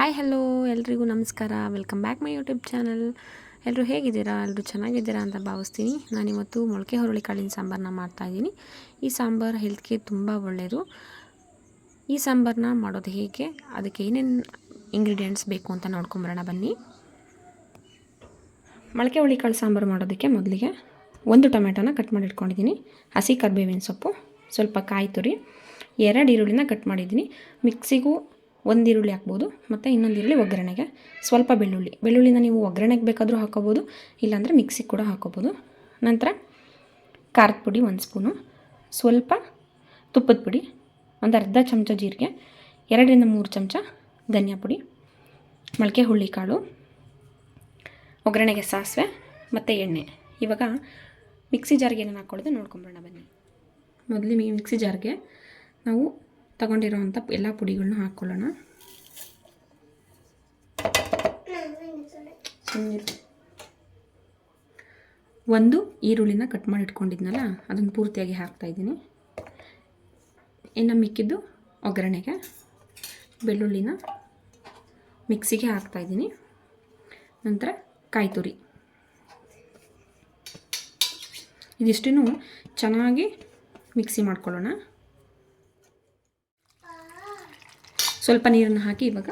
Hi hello ಎಲ್ರಿಗೂ ನಮಸ್ಕಾರ. Welcome back my YouTube channel ಎಲ್ಲರೂ ಹೇಗಿದ್ದೀರಾ? ಎಲ್ಲರೂ ಚೆನ್ನಾಗಿದ್ದೀರಾ ಅಂತ ಭಾವಿಸ್ತೀನಿ. ನಾನಿವತ್ತು ಮೊಳಕೆ ಹುರುಳಿ ಕಾಳಿನ ಸಾಂಬಾರನ್ನ ಮಾಡ್ತಾಯಿದ್ದೀನಿ ಈ ಸಾಂಬಾರು ಹೆಲ್ತ್ಗೆ ತುಂಬ ಒಳ್ಳೆಯದು ಈ ಸಾಂಬಾರನ್ನ ಮಾಡೋದು ಹೇಗೆ? ಅದಕ್ಕೆ ಏನೇನು ಇಂಗ್ರೀಡಿಯೆಂಟ್ಸ್ ಬೇಕು ಅಂತ ನೋಡ್ಕೊಂಬರೋಣ. ಬನ್ನಿ. ಮೊಳಕೆ ಹುರುಳಿ ಕಾಳು ಸಾಂಬಾರು ಮಾಡೋದಕ್ಕೆ ಮೊದಲಿಗೆ ಒಂದು ಟೊಮೆಟೊನ ಕಟ್ ಮಾಡಿ ಇಟ್ಕೊಂಡಿದ್ದೀನಿ ಹಸಿ ಕರ್ಬೇವಿನ ಸೊಪ್ಪು, ಸ್ವಲ್ಪ ಕಾಯಿ ತುರಿ, ಎರಡು ಈರುಳ್ಳಿನ ಕಟ್ ಮಾಡಿದ್ದೀನಿ. ಮಿಕ್ಸಿಗೂ ಒಂದು ಈರುಳ್ಳಿ ಹಾಕ್ಬೋದು, ಮತ್ತು ಇನ್ನೊಂದು ಈರುಳ್ಳಿ ಒಗ್ಗರಣೆಗೆ. ಸ್ವಲ್ಪ ಬೆಳ್ಳುಳ್ಳಿ. ಬೆಳ್ಳುಳ್ಳಿನ ನೀವು ಒಗ್ಗರಣೆಗೆ ಬೇಕಾದರೂ ಹಾಕೋಬೋದು, ಇಲ್ಲಾಂದರೆ ಮಿಕ್ಸಿಗೆ ಕೂಡ ಹಾಕೋಬೋದು. ನಂತರ ಖಾರದ ಪುಡಿ ಒಂದು ಸ್ಪೂನು, ಸ್ವಲ್ಪ ತುಪ್ಪದ ಪುಡಿ, ಒಂದು ಅರ್ಧ ಚಮಚ ಜೀರಿಗೆ, ಎರಡರಿಂದ ಮೂರು ಚಮಚ ಧನಿಯಾ ಪುಡಿ ಮೊಳಕೆ ಹುಳ್ಳಿಕಾಳು ಒಗ್ಗರಣೆಗೆ ಸಾಸಿವೆ, ಮತ್ತು ಎಣ್ಣೆ. ಇವಾಗ ಮಿಕ್ಸಿ ಜಾರ್ಗೆ ಏನೇನು ಹಾಕ್ಕೊಳ್ಳೋದು ನೋಡ್ಕೊಂಬೋಣ ಬನ್ನಿ. ಮೊದಲು ಮಿಕ್ಸಿ ಜಾರ್ಗೆ ನಾವು ತಗೊಂಡಿರೋವಂಥ ಎಲ್ಲ ಪುಡಿಗಳನ್ನ ಹಾಕ್ಕೊಳ್ಳೋಣ. ಒಂದು ಈರುಳ್ಳಿನ ಕಟ್ ಮಾಡಿ ಇಟ್ಕೊಂಡಿದ್ನಲ್ಲ, ಅದನ್ನು ಪೂರ್ತಿಯಾಗಿ ಹಾಕ್ತಾಯಿದ್ದೀನಿ ಇನ್ನು ಮಿಕ್ಕಿದ್ದು ಒಗ್ಗರಣೆಗೆ ಬೆಳ್ಳುಳ್ಳಿನ ಮಿಕ್ಸಿಗೆ ಹಾಕ್ತಾಯಿದ್ದೀನಿ ನಂತರ ಕಾಯಿ ತುರಿ ಚೆನ್ನಾಗಿ ಮಿಕ್ಸಿ ಮಾಡ್ಕೊಳ್ಳೋಣ. ಸ್ವಲ್ಪ ನೀರನ್ನು ಹಾಕಿ ಇವಾಗ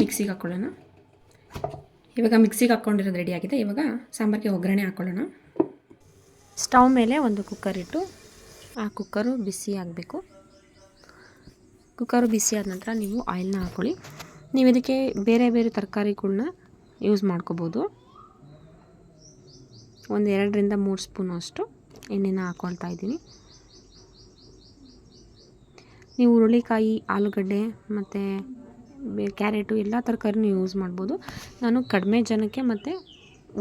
ಮಿಕ್ಸಿಗೆ ಹಾಕ್ಕೊಳ್ಳೋಣ ಇವಾಗ ಮಿಕ್ಸಿಗೆ ಹಾಕ್ಕೊಂಡಿರೋದು ರೆಡಿಯಾಗಿದೆ ಇವಾಗ ಸಾಂಬಾರಿಗೆ ಒಗ್ಗರಣೆ ಹಾಕ್ಕೊಳ್ಳೋಣ ಸ್ಟವ್ ಮೇಲೆ ಒಂದು ಕುಕ್ಕರ್ ಇಟ್ಟು ಆ ಕುಕ್ಕರು ಬಿಸಿ ಆಗಬೇಕು. ಕುಕ್ಕರು ಬಿಸಿ ಆದ ನಂತರ ನೀವು ಆಯಿಲ್ನ ಹಾಕ್ಕೊಳ್ಳಿ ನೀವು ಇದಕ್ಕೆ ಬೇರೆ ಬೇರೆ ತರಕಾರಿಗಳ್ನ ಯೂಸ್ ಮಾಡ್ಕೋಬೋದು. ಒಂದು ಎರಡರಿಂದ ಮೂರು ಸ್ಪೂನು ಅಷ್ಟು ಎಣ್ಣೆನ ಹಾಕ್ಕೊಳ್ತಾ ಇದ್ದೀನಿ. ನೀವು ಹುರುಳಿಕಾಯಿ, ಆಲೂಗಡ್ಡೆ ಮತ್ತು ಕ್ಯಾರೆಟು ಎಲ್ಲ ತರಕಾರಿನೂ ಯೂಸ್ ಮಾಡ್ಬೋದು. ನಾನು ಕಡಿಮೆ ಜನಕ್ಕೆ ಮತ್ತು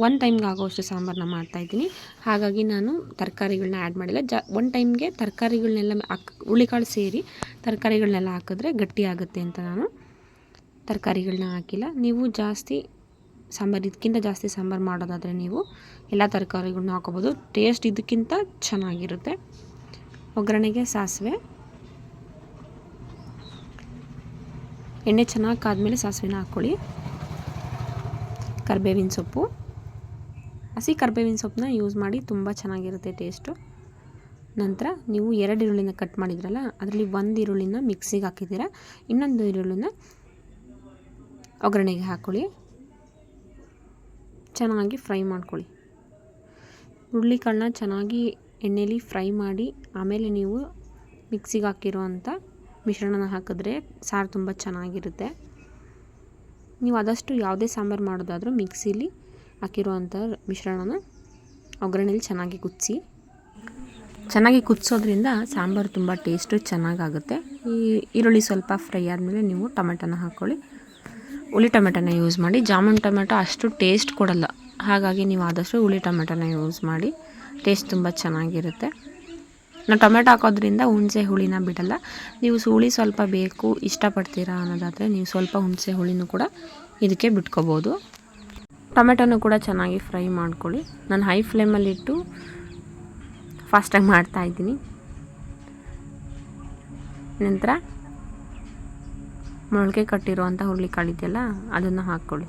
ಒನ್ ಟೈಮ್ಗೆ ಆಗೋಷ್ಟು ಸಾಂಬಾರನ್ನ ಮಾಡ್ತಾಯಿದ್ದೀನಿ ಹಾಗಾಗಿ ನಾನು ತರಕಾರಿಗಳನ್ನ ಆ್ಯಡ್ ಮಾಡಿಲ್ಲ. ಜ ಒನ್ ಟೈಮ್ಗೆ ತರಕಾರಿಗಳನ್ನೆಲ್ಲ ಹಾಕ್ ಹುಳಿಕಾಳು ಸೇರಿ ತರಕಾರಿಗಳನ್ನೆಲ್ಲ ಹಾಕಿದ್ರೆ ಗಟ್ಟಿ ಆಗುತ್ತೆ ಅಂತ ನಾನು ತರಕಾರಿಗಳನ್ನ ಹಾಕಿಲ್ಲ. ನೀವು ಜಾಸ್ತಿ ಸಾಂಬಾರು, ಇದಕ್ಕಿಂತ ಜಾಸ್ತಿ ಸಾಂಬಾರು ಮಾಡೋದಾದರೆ ನೀವು ಎಲ್ಲ ತರಕಾರಿಗಳನ್ನ ಹಾಕೋಬೋದು ಟೇಸ್ಟ್ ಇದಕ್ಕಿಂತ ಚೆನ್ನಾಗಿರುತ್ತೆ. ಒಗ್ಗರಣೆಗೆ ಸಾಸಿವೆ. ಎಣ್ಣೆ ಚೆನ್ನಾಗಿ ಕಾದ್ಮೇಲೆ ಸಾಸಿವೆನ ಹಾಕ್ಕೊಳ್ಳಿ. ಕರಿಬೇವಿನ ಸೊಪ್ಪು. ಹಸಿ ಕರಿಬೇವಿನ ಸೊಪ್ಪನ್ನ ಯೂಸ್ ಮಾಡಿ ತುಂಬ ಚೆನ್ನಾಗಿರುತ್ತೆ ಟೇಸ್ಟು. ನಂತರ ನೀವು ಎರಡು ಈರುಳ್ಳಿನ ಕಟ್ ಮಾಡಿದ್ರಲ್ಲ, ಅದರಲ್ಲಿ ಒಂದು ಈರುಳ್ಳಿನ ಮಿಕ್ಸಿಗೆ ಹಾಕಿದ್ದೀರ, ಇನ್ನೊಂದು ಈರುಳ್ಳಿನ ಒಗ್ಗರಣೆಗೆ ಹಾಕ್ಕೊಳ್ಳಿ. ಚೆನ್ನಾಗಿ ಫ್ರೈ ಮಾಡ್ಕೊಳ್ಳಿ. ಹುರುಳಿಕಾಳನ್ನ ಚೆನ್ನಾಗಿ ಎಣ್ಣೆಯಲ್ಲಿ ಫ್ರೈ ಮಾಡಿ, ಆಮೇಲೆ ನೀವು ಮಿಕ್ಸಿಗೆ ಹಾಕಿರೋವಂಥ ಮಿಶ್ರಣನ ಹಾಕಿದ್ರೆ ಸಾರು ತುಂಬ ಚೆನ್ನಾಗಿರುತ್ತೆ. ನೀವು ಆದಷ್ಟು ಯಾವುದೇ ಸಾಂಬಾರು ಮಾಡೋದಾದರೂ ಮಿಕ್ಸಿಲಿ ಹಾಕಿರುವಂಥ ಮಿಶ್ರಣನ ಒಗ್ಗರಣೆಲಿ ಚೆನ್ನಾಗಿ ಕುದಿಸಿ. ಚೆನ್ನಾಗಿ ಕುದಿಸೋದ್ರಿಂದ ಸಾಂಬಾರು ತುಂಬ ಟೇಸ್ಟು ಚೆನ್ನಾಗಾಗುತ್ತೆ. ಈ ಈರುಳ್ಳಿ ಸ್ವಲ್ಪ ಫ್ರೈ ಆದಮೇಲೆ ನೀವು ಟೊಮೆಟೊನ ಹಾಕ್ಕೊಳ್ಳಿ. ಹುಳಿ ಟೊಮೆಟೊನ ಯೂಸ್ ಮಾಡಿ. ಜಾಮೂನ್ ಟೊಮೆಟೊ ಅಷ್ಟು ಟೇಸ್ಟ್ ಕೊಡಲ್ಲ. ಹಾಗಾಗಿ ನೀವು ಆದಷ್ಟು ಹುಳಿ ಟೊಮೆಟೊನ ಯೂಸ್ ಮಾಡಿ. ಟೇಸ್ಟ್ ತುಂಬ ಚೆನ್ನಾಗಿರುತ್ತೆ. ನಾವು ಟೊಮೆಟೊ ಹಾಕೋದ್ರಿಂದ ಹುಣಸೆ ಹುಳಿನ ಬಿಡಲ್ಲ. ನೀವು ಹುಳಿ ಸ್ವಲ್ಪ ಬೇಕು, ಇಷ್ಟಪಡ್ತೀರಾ ಅನ್ನೋದಾದರೆ ನೀವು ಸ್ವಲ್ಪ ಹುಣಸೆ ಹುಳಿನೂ ಕೂಡ ಇದಕ್ಕೆ ಬಿಟ್ಕೋಬೋದು. ಟೊಮೆಟೊನೂ ಕೂಡ ಚೆನ್ನಾಗಿ ಫ್ರೈ ಮಾಡ್ಕೊಳ್ಳಿ. ನಾನು ಹೈ ಫ್ಲೇಮಲ್ಲಿಟ್ಟು ಫಾಸ್ಟಾಗಿ ಮಾಡ್ತಾಯಿದ್ದೀನಿ ನಂತರ ಮೊಳಕೆ ಕಟ್ಟಿರುವಂಥ ಹುರ್ಳಿಕಾಳಿದೆಯಲ್ಲ ಅದನ್ನು ಹಾಕ್ಕೊಳ್ಳಿ.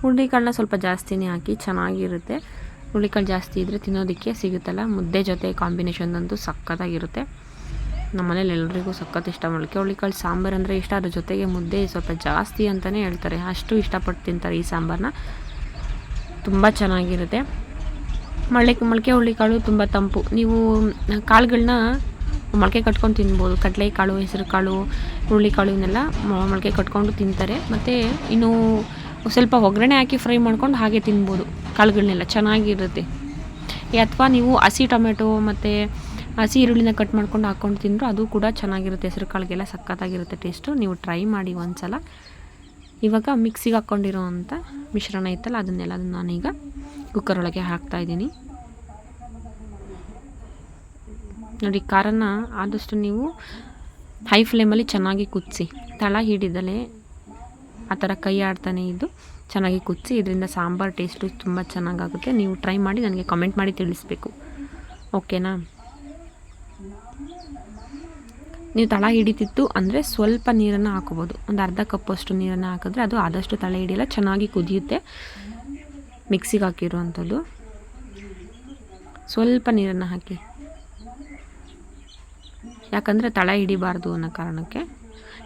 ಹುರುಳಿಕಾಳನ್ನ ಸ್ವಲ್ಪ ಜಾಸ್ತಿನೇ ಹಾಕಿ ಚೆನ್ನಾಗಿರುತ್ತೆ. ಹುರುಳಿಕಾಳು ಜಾಸ್ತಿ ಇದ್ದರೆ ತಿನ್ನೋದಕ್ಕೆ ಸಿಗುತ್ತಲ್ಲ, ಮುದ್ದೆ ಜೊತೆ ಕಾಂಬಿನೇಷನ್ ಅಂತೂ ಸಖತ್ತಾಗಿರುತ್ತೆ. ನಮ್ಮನೇಲಿ ಎಲ್ಲರಿಗೂ ಸಖತ್ ಇಷ್ಟ ಮೊಳಕೆ ಹುರುಳಿಕಾಳು ಸಾಂಬಾರು ಅಂದರೆ ಇಷ್ಟ, ಅದ್ರ ಜೊತೆಗೆ ಮುದ್ದೆ ಸ್ವಲ್ಪ ಜಾಸ್ತಿ ಅಂತಲೇ ಹೇಳ್ತಾರೆ. ಅಷ್ಟು ಇಷ್ಟಪಟ್ಟು ತಿಂತಾರೆ ಈ ಸಾಂಬಾರನ್ನ ತುಂಬ ಚೆನ್ನಾಗಿರುತ್ತೆ. ಮೊಳಕೆ ಮೊಳಕೆ ಹುರುಳಿಕಾಳು ತುಂಬ ತಂಪು. ನೀವು ಕಾಳುಗಳನ್ನ ಮೊಳಕೆ ಕಟ್ಕೊಂಡು ತಿನ್ಬೋದು. ಕಡಲೆಕಾಳು ಹೆಸರು ಕಾಳು ಹುರುಳಿಕಾಳು ಇವನ್ನೆಲ್ಲ ಮೊಳಕೆ ಕಟ್ಕೊಂಡು ತಿಂತಾರೆ. ಮತ್ತು ಇನ್ನು ಸ್ವಲ್ಪ ಒಗ್ಗರಣೆ ಹಾಕಿ ಫ್ರೈ ಮಾಡ್ಕೊಂಡು ಹಾಗೆ ತಿನ್ಬೋದು. ಕಾಳುಗಳನ್ನೆಲ್ಲ ಚೆನ್ನಾಗಿರುತ್ತೆ. ಅಥವಾ ನೀವು ಹಸಿ ಟೊಮೆಟೊ ಮತ್ತು ಹಸಿ ಈರುಳ್ಳಿನ ಕಟ್ ಮಾಡ್ಕೊಂಡು ಹಾಕ್ಕೊಂಡು ತಿಂದರು ಅದು ಕೂಡ ಚೆನ್ನಾಗಿರುತ್ತೆ. ಹೆಸರು ಕಾಳಿಗೆಲ್ಲ ಸಖತ್ತಾಗಿರುತ್ತೆ ಟೇಸ್ಟು. ನೀವು ಟ್ರೈ ಮಾಡಿ ಒಂದು ಸಲ ಇವಾಗ ಮಿಕ್ಸಿಗೆ ಹಾಕ್ಕೊಂಡಿರೋ ಅಂಥ ಮಿಶ್ರಣ ಇತ್ತಲ್ಲ ಅದನ್ನೆಲ್ಲ ಅದನ್ನು ನಾನೀಗ ಕುಕ್ಕರ್ ಒಳಗೆ ಹಾಕ್ತಾಯಿದ್ದೀನಿ ನೋಡಿ, ಖಾರನ ಆದಷ್ಟು ನೀವು ಹೈ ಫ್ಲೇಮಲ್ಲಿ ಚೆನ್ನಾಗಿ ಕುದಿಸಿ. ತಳ ಹಿಡಿದಲೇ ಆ ಥರ ಕೈ ಆಡ್ತಾನೆ ಇದ್ದು ಚೆನ್ನಾಗಿ ಕುದಿಸಿ ಇದರಿಂದ ಸಾಂಬಾರು ಟೇಸ್ಟು ತುಂಬ ಚೆನ್ನಾಗಾಗುತ್ತೆ. ನೀವು ಟ್ರೈ ಮಾಡಿ ನನಗೆ ಕಮೆಂಟ್ ಮಾಡಿ ತಿಳಿಸ್ಬೇಕು. ಓಕೆನಾ ನೀವು ತಳ ಹಿಡಿತಿತ್ತು ಅಂದರೆ ಸ್ವಲ್ಪ ನೀರನ್ನು ಹಾಕೋಬೋದು. ಒಂದು ಅರ್ಧ ಕಪ್ಪಷ್ಟು ನೀರನ್ನು ಹಾಕಿದ್ರೆ ಅದು ಆದಷ್ಟು ತಳ ಹಿಡಿಯಲ್ಲ, ಚೆನ್ನಾಗಿ ಕುದಿಯುತ್ತೆ. ಮಿಕ್ಸಿಗೆ ಹಾಕಿರುವಂಥದ್ದು. ಸ್ವಲ್ಪ ನೀರನ್ನು ಹಾಕಿ. ಯಾಕಂದರೆ ತಳ ಹಿಡಿಬಾರ್ದು ಅನ್ನೋ ಕಾರಣಕ್ಕೆ.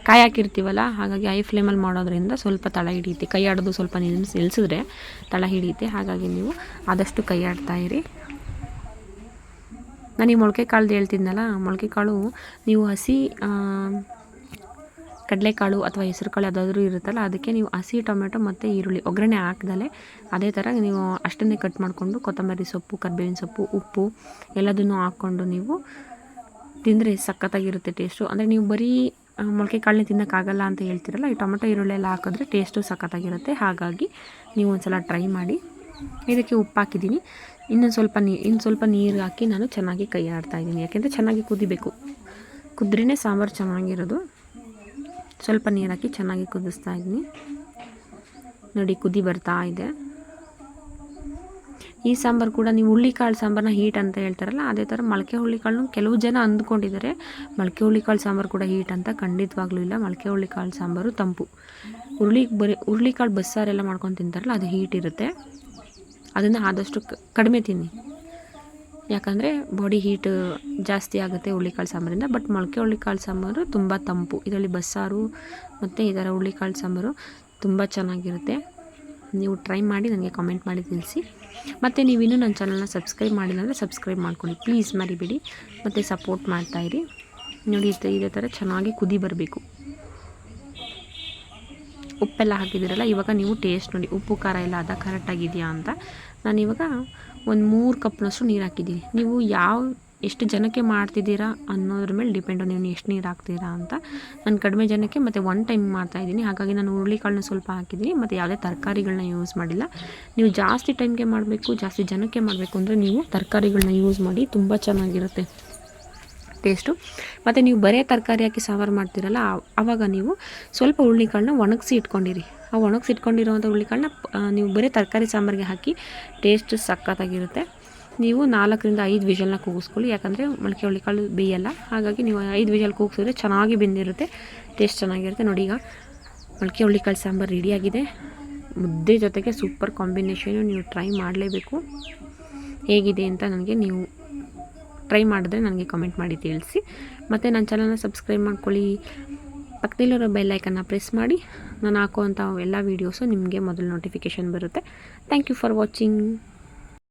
ಕಾಯಿ ಹಾಕಿರ್ತೀವಲ್ಲ ಹಾಗಾಗಿ ಐ ಫ್ಲೇಮಲ್ಲಿ ಮಾಡೋದ್ರಿಂದ ಸ್ವಲ್ಪ ತಳ ಹಿಡಿಯುತ್ತೆ. ಕೈ ಆಡೋದು ಸ್ವಲ್ಪ ನಿಲ್ಸಿ ನಿಲ್ಲಿಸಿದ್ರೆ ತಳ ಹಿಡಿಯುತ್ತೆ. ಹಾಗಾಗಿ ನೀವು ಆದಷ್ಟು ಕೈ ಆಡ್ತಾ ಇರಿ. ನಾನು ಈ ಮೊಳಕೆ ಕಾಳ್ದು ಹೇಳ್ತಿದ್ನಲ್ಲ, ಮೊಳಕೆ ಕಾಳು ನೀವು ಹಸಿ ಕಡಲೆಕಾಳು ಅಥವಾ ಹೆಸರು ಕಾಳು ಯಾವುದಾದ್ರೂ ಇರುತ್ತಲ್ಲ, ಅದಕ್ಕೆ ನೀವು ಹಸಿ ಟೊಮೆಟೊ ಮತ್ತು ಈರುಳ್ಳಿ, ಒಗ್ಗರಣೆ ಹಾಕ್ದಲೆ ಅದೇ ಥರ ನೀವು ಅಷ್ಟನ್ನೇ ಕಟ್ ಮಾಡಿಕೊಂಡು ಕೊತ್ತಂಬರಿ ಸೊಪ್ಪು, ಕರ್ಬೇವಿನ ಸೊಪ್ಪು, ಉಪ್ಪು ಎಲ್ಲದನ್ನು ಹಾಕ್ಕೊಂಡು ನೀವು ತಿಂದರೆ ಸಖತ್ತಾಗಿರುತ್ತೆ ಟೇಸ್ಟು ಅಂದರೆ ನೀವು ಬರೀ ಮೊಳಕೆ ಕಾಳನ್ನೇ ತಿನ್ನೋಕ್ಕಾಗಲ್ಲ ಅಂತ ಹೇಳ್ತಿರಲ್ಲ, ಈ ಟೊಮೆಟೊ ಈರುಳ್ಳಿ ಎಲ್ಲ ಹಾಕಿದ್ರೆ ಟೇಸ್ಟು ಸಖತ್ತಾಗಿರುತ್ತೆ. ಹಾಗಾಗಿ ನೀವು ಒಂದು ಸಲ ಟ್ರೈ ಮಾಡಿ. ಇದಕ್ಕೆ ಉಪ್ಪು ಹಾಕಿದ್ದೀನಿ. ಇನ್ನೊಂದು ಸ್ವಲ್ಪ ನೀ ಇನ್ನು ಸ್ವಲ್ಪ ನೀರು ಹಾಕಿ ನಾನು ಚೆನ್ನಾಗಿ ಕೈ ಆಡ್ತಾಯಿದ್ದೀನಿ ಯಾಕೆಂದರೆ ಚೆನ್ನಾಗಿ ಕುದಿಬೇಕು. ಕುದ್ರೇ ಸಾಂಬಾರು ಚೆನ್ನಾಗಿರೋದು. ಸ್ವಲ್ಪ ನೀರು ಹಾಕಿ ಚೆನ್ನಾಗಿ ಕುದಿಸ್ತಾ ಇದ್ದೀನಿ. ನೋಡಿ, ಕುದಿ ಬರ್ತಾ ಇದೆ. ಈ ಸಾಂಬಾರು ಕೂಡ ನೀವು ಹುಳ್ಳಿಕಾಳು ಸಾಂಬಾರನ್ನ ಹೀಟ್ ಅಂತ ಹೇಳ್ತಾರಲ್ಲ, ಅದೇ ಥರ ಮೊಳಕೆ ಹುಳ್ಳಿಕಾಳನ್ನು ಕೆಲವು ಜನ ಅಂದ್ಕೊಂಡಿದ್ದಾರೆ. ಮೊಳಕೆ ಹುಳ್ಳಿಕಾಳು ಸಾಂಬಾರು ಕೂಡ ಹೀಟ್ ಅಂತ ಖಂಡಿತವಾಗ್ಲೂ ಇಲ್ಲ. ಮೊಳಕೆ ಹುಳ್ಳಿಕಾಳು ಸಾಂಬಾರು ತಂಪು. ಹುರುಳಿ ಬರೀ ಹುರುಳಿಕಾಳು ಬಸ್ಸಾರೆಲ್ಲ ಮಾಡ್ಕೊಂಡು ತಿಂತಾರಲ್ಲ, ಅದು ಹೀಟ್ ಇರುತ್ತೆ. ಅದನ್ನು ಆದಷ್ಟು ಕಡಿಮೆ ತಿನ್ನಿ. ಯಾಕಂದರೆ ಬಾಡಿ ಹೀಟ್ ಜಾಸ್ತಿ ಆಗುತ್ತೆ ಹುಳ್ಳಿಕಾಳು ಸಾಂಬಾರಿಂದ ಬಟ್ ಮೊಳಕೆ ಹುಳ್ಳಿಕಾಳು ಸಾಂಬಾರು ತುಂಬ ತಂಪು. ಇದರಲ್ಲಿ ಬಸ್ಸಾರು ಮತ್ತು ಈ ಥರ ಹುಳ್ಳಿಕಾಳು ಸಾಂಬಾರು ತುಂಬ ಚೆನ್ನಾಗಿರುತ್ತೆ. ನೀವು ಟ್ರೈ ಮಾಡಿ ನನಗೆ ಕಾಮೆಂಟ್ ಮಾಡಿ ತಿಳಿಸಿ. ಮತ್ತು ನೀವಿನ್ನೂ ನನ್ನ ಚಾನಲ್ನ ಸಬ್ಸ್ಕ್ರೈಬ್ ಮಾಡಿಲ್ಲ ಅಂದರೆ ಸಬ್ಸ್ಕ್ರೈಬ್ ಮಾಡ್ಕೊಳ್ಳಿ. ಪ್ಲೀಸ್ ಮರಿಬೇಡಿ. ಮತ್ತು ಸಪೋರ್ಟ್ ಮಾಡ್ತಾಯಿರಿ ನೋಡಿ, ಇದೇ ಥರ ಚೆನ್ನಾಗಿ ಕುದಿ ಬರಬೇಕು. ಉಪ್ಪೆಲ್ಲ ಹಾಕಿದ್ದೀರಲ್ಲ, ಇವಾಗ ನೀವು ಟೇಸ್ಟ್ ನೋಡಿ. ಉಪ್ಪು, ಖಾರ ಎಲ್ಲ ಅದ ಕರೆಕ್ಟಾಗಿದೆಯಾ ಅಂತ. ನಾನು ಇವಾಗ ಒಂದು ಮೂರು ಕಪ್ನಷ್ಟು ನೀರು ಹಾಕಿದ್ದೀನಿ. ನೀವು ಯಾವ ಎಷ್ಟು ಜನಕ್ಕೆ ಮಾಡ್ತಿದ್ದೀರಾ ಅನ್ನೋದ್ರ ಮೇಲೆ ಡಿಪೆಂಡು ನೀವು ಎಷ್ಟು ನೀರು ಹಾಕ್ತೀರಾ ಅಂತ. ನಾನು ಕಡಿಮೆ ಜನಕ್ಕೆ ಮತ್ತು ಒನ್ ಟೈಮ್ ಮಾಡ್ತಾಯಿದ್ದೀನಿ ಹಾಗಾಗಿ ನಾನು ಹುರುಳಿಕಾಳನ್ನ ಸ್ವಲ್ಪ ಹಾಕಿದ್ದೀನಿ. ಮತ್ತು ಯಾವುದೇ ತರಕಾರಿಗಳನ್ನ ಯೂಸ್ ಮಾಡಿಲ್ಲ. ನೀವು ಜಾಸ್ತಿ ಟೈಮ್ಗೆ ಮಾಡಬೇಕು, ಜಾಸ್ತಿ ಜನಕ್ಕೆ ಮಾಡಬೇಕು ಅಂದರೆ ನೀವು ತರಕಾರಿಗಳನ್ನ ಯೂಸ್ ಮಾಡಿ ತುಂಬ ಚೆನ್ನಾಗಿರುತ್ತೆ ಟೇಸ್ಟು ಮತ್ತು ನೀವು ಬರೇ ತರಕಾರಿ ಹಾಕಿ ಸಾಂಬಾರು ಮಾಡ್ತೀರಲ್ಲ ಆವಾಗ ನೀವು ಸ್ವಲ್ಪ ಹುರುಳಿಕಾಳನ್ನ ಒಣಗಿಸಿ ಇಟ್ಕೊಂಡಿರಿ. ಆ ಒಣಗಿಸಿ ಇಟ್ಕೊಂಡಿರೋವಂಥ ಹುರುಳಿಕಾಳನ್ನ ನೀವು ಬರೀ ತರಕಾರಿ ಸಾಂಬಾರಿಗೆ ಹಾಕಿ ಟೇಸ್ಟ್ ಸಖತ್ತಾಗಿರುತ್ತೆ. ನೀವು ನಾಲ್ಕರಿಂದ ಐದು ವಿಷಲ್ನ ಕೂಗಿಸ್ಕೊಳ್ಳಿ. ಯಾಕಂದರೆ ಮೊಳಕೆ ಹುಳಿಕಾಳು ಬೇಯಲ್ಲ. ಹಾಗಾಗಿ ನೀವು ಐದು ವಿಷಲ್ ಕೂಗಿಸಿದ್ರೆ ಚೆನ್ನಾಗಿ ಬೆಂದಿರುತ್ತೆ. ಟೇಸ್ಟ್ ಚೆನ್ನಾಗಿರುತ್ತೆ. ನೋಡಿ ಈಗ ಮೊಳಕೆ ಹುಳಿಕಾಳು ಸಾಂಬಾರು ರೆಡಿಯಾಗಿದೆ. ಮುದ್ದೆ ಜೊತೆಗೆ ಸೂಪರ್ ಕಾಂಬಿನೇಷನು ನೀವು ಟ್ರೈ ಮಾಡಲೇಬೇಕು. ಹೇಗಿದೆ ಅಂತ ನನಗೆ ನೀವು ಟ್ರೈ ಮಾಡಿದ್ರೆ ನನಗೆ ಕಮೆಂಟ್ ಮಾಡಿ ತಿಳಿಸಿ. ಮತ್ತು ನನ್ನ ಚಾನಲ್ನ ಸಬ್ಸ್ಕ್ರೈಬ್ ಮಾಡ್ಕೊಳ್ಳಿ. ಪಕ್ಕದಲ್ಲಿರೋ ಬೆಲ್ಲೈಕನ್ನ ಪ್ರೆಸ್ ಮಾಡಿ. ನಾನು ಹಾಕುವಂಥ ಎಲ್ಲ ವೀಡಿಯೋಸು ನಿಮಗೆ ಮೊದಲು ನೋಟಿಫಿಕೇಷನ್ ಬರುತ್ತೆ. Thank you for watching